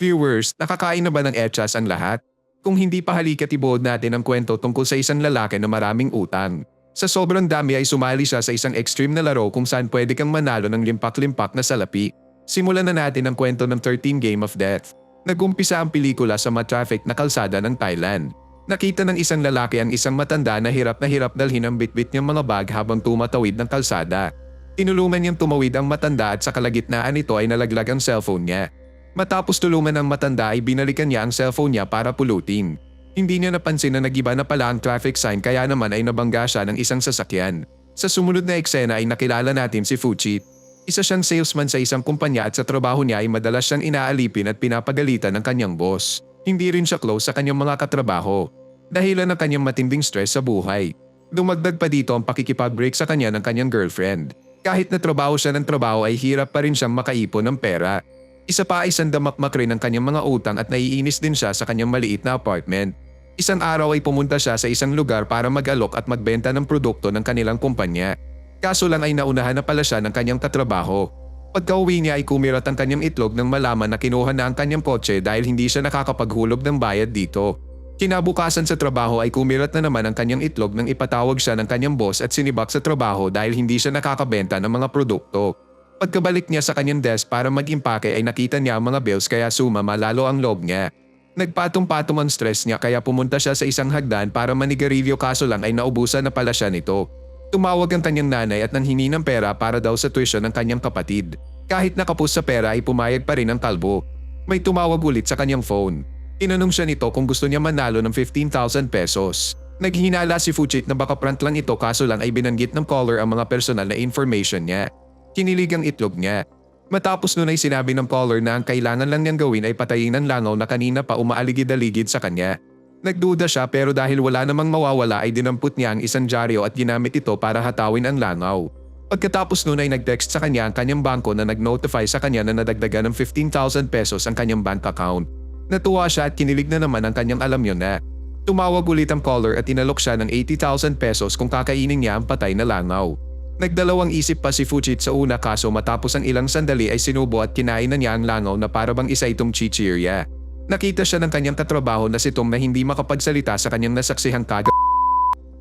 Viewers, nakakain na ba ng echas ang lahat? Kung hindi pa halika't ibuod natin ang kwento tungkol sa isang lalaki na maraming utang. Sa sobrang dami ay sumali siya sa isang extreme na laro kung saan pwede kang manalo ng limpak-limpak na salapi. Simulan na natin ang kwento ng 13 Game of Death. Nagumpisa ang pelikula sa matraffic na kalsada ng Thailand. Nakita ng isang lalaki ang isang matanda na hirap na hirap dalhin ang bitbit niyang mga bag habang tumatawid ng kalsada. Tinulungan niyang tumawid ang matanda at sa kalagitnaan nito ay nalaglag ang cellphone niya. Matapos tulungan ng matanda ay binalikan niya ang cellphone niya para pulutin. Hindi niya napansin na nagiba na pala ang traffic sign kaya naman ay nabangga siya ng isang sasakyan. Sa sumunod na eksena ay nakilala natin si Fuchit. Isa siyang salesman sa isang kumpanya at sa trabaho niya ay madalas siyang inaalipin at pinapagalitan ng kanyang boss. Hindi rin siya close sa kanyang mga katrabaho. Dahilan ng kanyang matinding stress sa buhay. Dumagdag pa dito ang pakikipag-break sa kanya ng kanyang girlfriend. Kahit na trabaho siya ng trabaho ay hirap pa rin siyang makaipon ng pera. Isa pa ay sandamakmak rin ang kanyang mga utang at naiinis din siya sa kanyang maliit na apartment. Isang araw ay pumunta siya sa isang lugar para mag-alok at magbenta ng produkto ng kanilang kumpanya. Kaso lang ay naunahan na pala siya ng kanyang katrabaho. Pagka-uwi niya ay kumirat ang kanyang itlog nang malaman na kinuha na ang kanyang kotse dahil hindi siya nakakapaghulog ng bayad dito. Kinabukasan sa trabaho ay kumirat na naman ang kanyang itlog nang ipatawag siya ng kanyang boss at sinibak sa trabaho dahil hindi siya nakakabenta ng mga produkto. Pagkabalik niya sa kanyang desk para mag-impake ay nakita niya ang mga bills kaya sumama lalo ang loob niya. Nagpatong-patong ang stress niya kaya pumunta siya sa isang hagdan para manigarilyo kaso lang ay naubusan na pala siya nito. Tumawag ang kanyang nanay at nanghingi ng pera para daw sa tuition ng kanyang kapatid. Kahit nakapos sa pera ay pumayag pa rin ang kalbo. May tumawag ulit sa kanyang phone. Tinanong siya nito kung gusto niya manalo ng 15,000 pesos. Naghinala si Fuchit na baka prank lang ito kaso lang ay binanggit ng caller ang mga personal na information niya. Kinilig ang itlog niya. Matapos nun ay sinabi ng caller na ang kailangan lang niyang gawin ay patayin ang langaw na kanina pa umaaligid-aligid sa kanya. Nagduda siya pero dahil wala namang mawawala ay dinampot niya ang isang dyaryo at ginamit ito para hatawin ang langaw. Pagkatapos nun ay nag-text sa kanya ang kanyang bangko na nag-notify sa kanya na nadagdagan ng 15,000 pesos ang kanyang bank account. Natuwa siya at kinilig na naman ang kanyang alam yun na. Tumawag ulit ang caller at inalok siya ng 80,000 pesos kung kakainin niya ang patay na langaw. Nagdalawang isip pa si Fuchit sa una kaso matapos ang ilang sandali ay sinubo at kinain na niya ang langaw na parabang isa itong chichirya. Nakita siya ng kanyang katrabaho na si Tom na hindi makapagsalita sa kanyang nasaksihang kaga.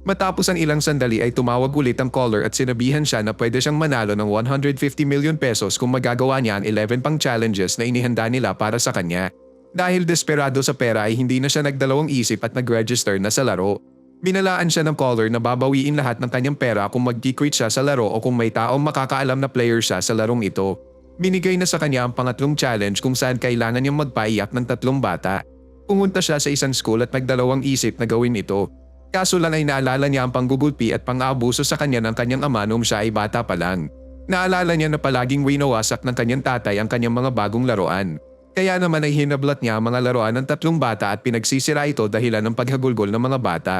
Matapos ang ilang sandali ay tumawag ulit ang caller at sinabihan siya na pwede siyang manalo ng 150 million pesos kung magagawa niya ang 11 pang challenges na inihanda nila para sa kanya. Dahil desperado sa pera ay hindi na siya nagdalawang isip at nag-register na sa laro. Binalaan siya ng caller na babawiin lahat ng kanyang pera kung mag-quit siya sa laro o kung may taong makakaalam na player siya sa larong ito. Binigay na sa kanya ang pangatlong challenge kung saan kailangan niyang magpaiyak ng tatlong bata. Pumunta siya sa isang school at nagdalawang isip na gawin ito. Kaso lang ay naalala niya ang panggugulpi at pang-aabuso sa kanya ng kanyang ama noong siya ay bata pa lang. Naalala niya na palaging winawasak ng kanyang tatay ang kanyang mga bagong laruan. Kaya naman ay hinablat niya ang mga laruan ng tatlong bata at pinagsisira ito dahilan ng paghagulgol ng mga bata.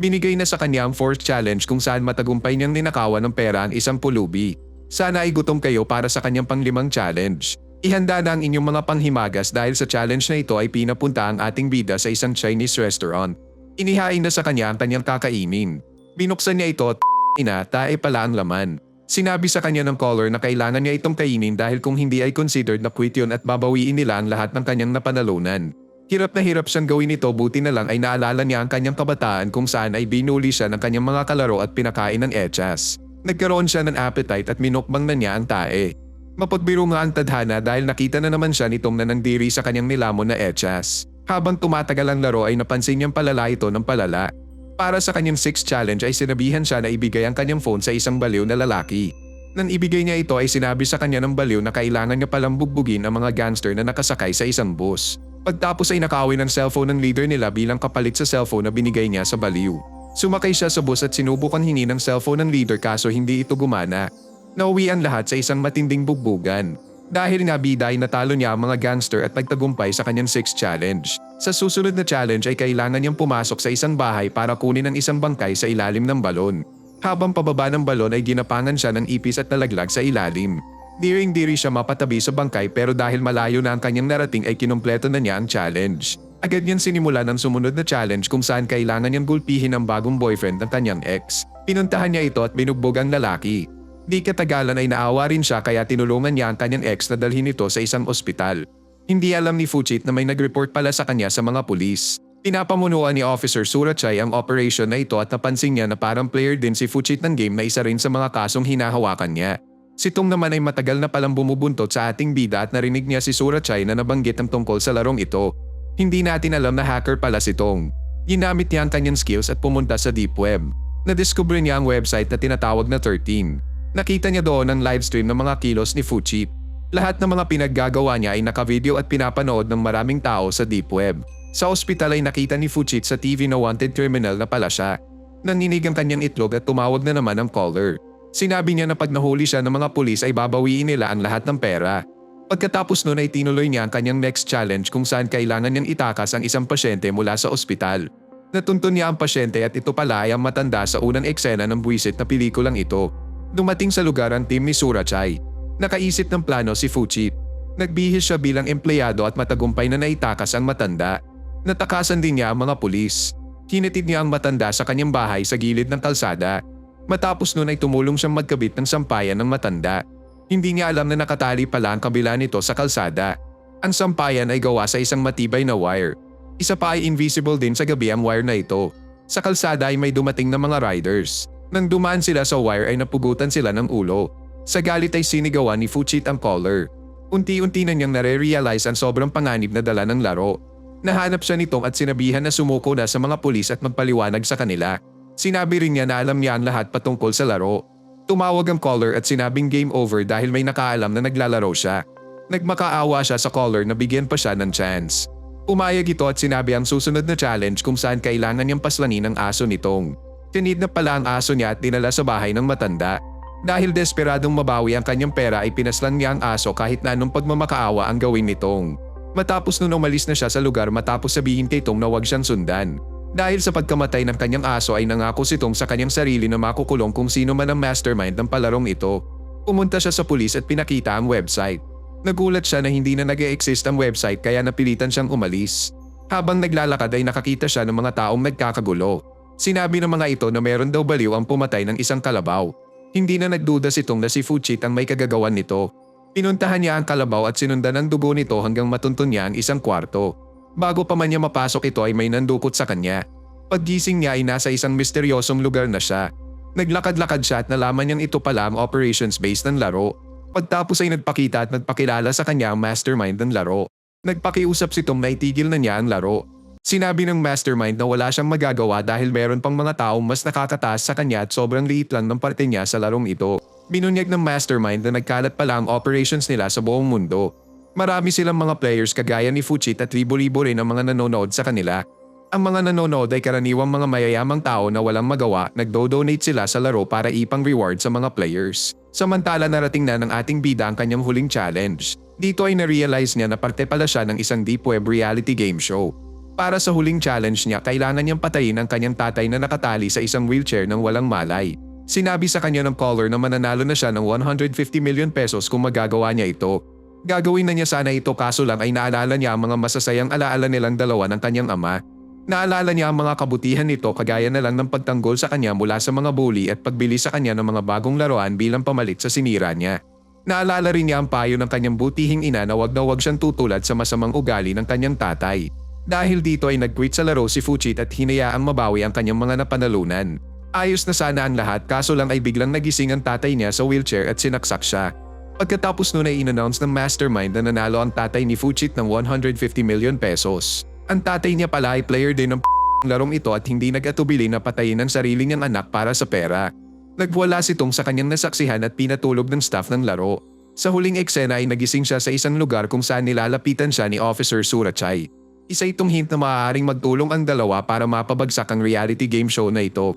Binigay na sa kanya ang fourth challenge kung saan matagumpay niyang ninakawan ng pera ang isang pulubi. Sana ay gutom kayo para sa kanyang panglimang challenge. Ihanda na ang inyong mga panghimagas dahil sa challenge na ito ay pinapunta ang ating bida sa isang Chinese restaurant. Inihain na sa kanya ang kanyang kakainin. Binuksan niya ito at ina, tae pala ang laman. Sinabi sa kanya ng caller na kailangan niya itong kainin dahil kung hindi ay considered na quit yun at babawiin nila ang lahat ng kanyang napanalunan. Hirap na hirap siyang gawin ito buti na lang ay naalala niya ang kanyang kabataan kung saan ay binuli siya ng kanyang mga kalaro at pinakain ng echas. Nagkaroon siya ng appetite at minukbang na niya ang tae. Mapagbiro nga ang tadhana dahil nakita na naman siya nitong nanandiri sa kanyang nilamon na echas. Habang tumatagal ang laro ay napansin niyang palala ito ng palala. Para sa kanyang sixth challenge ay sinabihan siya na ibigay ang kanyang phone sa isang baliw na lalaki. Nang ibigay niya ito ay sinabi sa kanya ng baliw na kailangan niya palang bugbugin ang mga gangster na nakasakay sa isang bus. Pagtapos ay nakawin ng cellphone ng leader nila bilang kapalit sa cellphone na binigay niya sa baliw. Sumakay siya sa bus at sinubukan hingi ng cellphone ng leader kaso hindi ito gumana. Nauwi ang lahat sa isang matinding bugbugan. Dahil nga bida ay natalo niya ang mga gangster at nagtagumpay sa kanyang sixth challenge. Sa susunod na challenge ay kailangan niyang pumasok sa isang bahay para kunin ang isang bangkay sa ilalim ng balon. Habang pababa ng balon ay ginapangan siya ng ipis at nalaglag sa ilalim. Diring-diri siya mapatabi sa bangkay pero dahil malayo na ang kanyang narating ay kinumpleto na niya ang challenge. Agad niyan sinimula ng sumunod na challenge kung saan kailangan niyang gulpihin ang bagong boyfriend ng kanyang ex. Pinuntahan niya ito at binugbog ang lalaki. Di katagalan ay naawa rin siya kaya tinulungan niya ang kanyang ex na dalhin ito sa isang ospital. Hindi alam ni Fuchit na may nag-report pala sa kanya sa mga pulis. Pinapamunuan ni Officer Surachay ang operation na ito at napansin niya na parang player din si Fuchit ng game na isa rin sa mga kasong hinahawakan niya. Si Tong naman ay matagal na palang bumubuntot sa ating bida at narinig niya si Surachay na nabanggit ang tungkol sa larong ito. Hindi natin alam na hacker pala si Tong. Ginamit niya ang kanyang skills at pumunta sa deep web. Nadiskubre niya ang website na tinatawag na 13. Nakita niya doon ang livestream ng mga kilos ni Fuchit. Lahat ng mga pinaggagawa niya ay nakavideo at pinapanood ng maraming tao sa deep web. Sa ospital ay nakita ni Fuchit sa TV na wanted criminal na pala siya. Naninig ang kanyang itlog at tumawag na naman ang caller. Sinabi niya na pag nahuli siya ng mga pulis ay babawiin nila ang lahat ng pera. Pagkatapos nun ay tinuloy niya ang kanyang next challenge kung saan kailangan niyang itakas ang isang pasyente mula sa ospital. Natuntun niya ang pasyente at ito pala ay ang matanda sa unang eksena ng buwisit na pelikulang ito. Dumating sa lugar ang team ni Surachay. Nakaisip ng plano si Fuchit. Nagbihis siya bilang empleyado at matagumpay na naitakas ang matanda. Natakasan din niya ang mga pulis. Kinitid niya ang matanda sa kanyang bahay sa gilid ng kalsada. Matapos nun ay tumulong siyang magkabit ng sampayan ng matanda. Hindi niya alam na nakatali pala ang kabila nito sa kalsada. Ang sampayan ay gawa sa isang matibay na wire. Isa pa ay invisible din sa gabi ang wire na ito. Sa kalsada ay may dumating na mga riders. Nang dumaan sila sa wire ay napugutan sila ng ulo. Sa galit ay sinigawan ni Fuchit ang caller. Unti-unti na niyang nare-realize ang sobrang panganib na dala ng laro. Nahanap siya nitong at sinabihan na sumuko na sa mga pulis at magpaliwanag sa kanila. Sinabi rin niya na alam niya ang lahat patungkol sa laro. Tumawag ang caller at sinabing game over dahil may nakaalam na naglalaro siya. Nagmakaawa siya sa caller na bigyan pa siya ng chance. Pumayag ito at sinabi ang susunod na challenge kung saan kailangan niyang paslanin ang aso nitong. Tinid na pala ang aso niya at dinala sa bahay ng matanda. Dahil desperadong mabawi ang kanyang pera ay pinaslan niya ang aso kahit na anong pagmamakaawa ang gawin nitong. Matapos nun umalis na siya sa lugar matapos sabihin kay Tong na huwag siyang sundan. Dahil sa pagkamatay ng kanyang aso ay nangako si Tong sa kanyang sarili na makukulong kung sino man ang mastermind ng palarong ito. Pumunta siya sa pulis at pinakita ang website. Nagulat siya na hindi na nag exist ang website kaya napilitan siyang umalis. Habang naglalakad ay nakakita siya ng mga taong nagkakagulo. Sinabi ng mga ito na meron daw baliw ang pumatay ng isang kalabaw. Hindi na nagduda si Tong na si Fuchit ang may kagagawan nito. Pinuntahan niya ang kalabaw at sinundan ang dugo nito hanggang matuntun niya ang isang kwarto. Bago pa man niya mapasok ito ay may nandukot sa kanya. Paggising niya ay nasa isang misteryosong lugar na siya. Naglakad-lakad siya at nalaman niyang ito pala ang operations base ng laro. Pagtapos ay nagpakita at nagpakilala sa kanya ang mastermind ng laro. Nagpakiusap si Tom na itigil na niya ang laro. Sinabi ng mastermind na wala siyang magagawa dahil meron pang mga taong mas nakakataas sa kanya at sobrang liit lang ng parte niya sa larong ito. Binunyag ng mastermind na nagkalat pala ang operations nila sa buong mundo. Marami silang mga players kagaya ni Fuchit at libo-libo rin ang mga nanonood sa kanila. Ang mga nanonood ay karaniwang mga mayayamang tao na walang magawa, nagdo-donate sila sa laro para ipang reward sa mga players. Samantala narating na ng ating bida ang kanyang huling challenge. Dito ay na-realize niya na parte pala siya ng isang deep web reality game show. Para sa huling challenge niya, kailangan niyang patayin ang kanyang tatay na nakatali sa isang wheelchair ng walang malay. Sinabi sa kanya ng caller na mananalo na siya ng 150 million pesos kung magagawa niya ito. Gagawin na niya sana ito kaso lang ay naalala niya ang mga masasayang alaala nilang dalawa ng kanyang ama. Naalala niya ang mga kabutihan nito kagaya na lang ng pagtanggol sa kanya mula sa mga bully at pagbili sa kanya ng mga bagong laruan bilang pamalit sa sinira niya. Naalala rin niya ang payo ng kanyang butihing ina na wag na wag siyang tutulad sa masamang ugali ng kanyang tatay. Dahil dito ay nag-quit sa laro si Fuchit at hinayaang mabawi ang kanyang mga napanalunan. Ayos na sana ang lahat kaso lang ay biglang nagising ang tatay niya sa wheelchair at sinaksak siya. Pagkatapos nun ay in-announce ng mastermind na nanalo ang tatay ni Fuchit ng 150 million pesos. Ang tatay niya pala ay player din ng larong ito at hindi nag-atubili na patayin ang sarili niyang anak para sa pera. Nagwala si Tong sa kanyang nasaksihan at pinatulog ng staff ng laro. Sa huling eksena ay nagising siya sa isang lugar kung saan nilalapitan siya ni Officer Surachay. Isa itong hint na maaaring magtulong ang dalawa para mapabagsak ang reality game show na ito.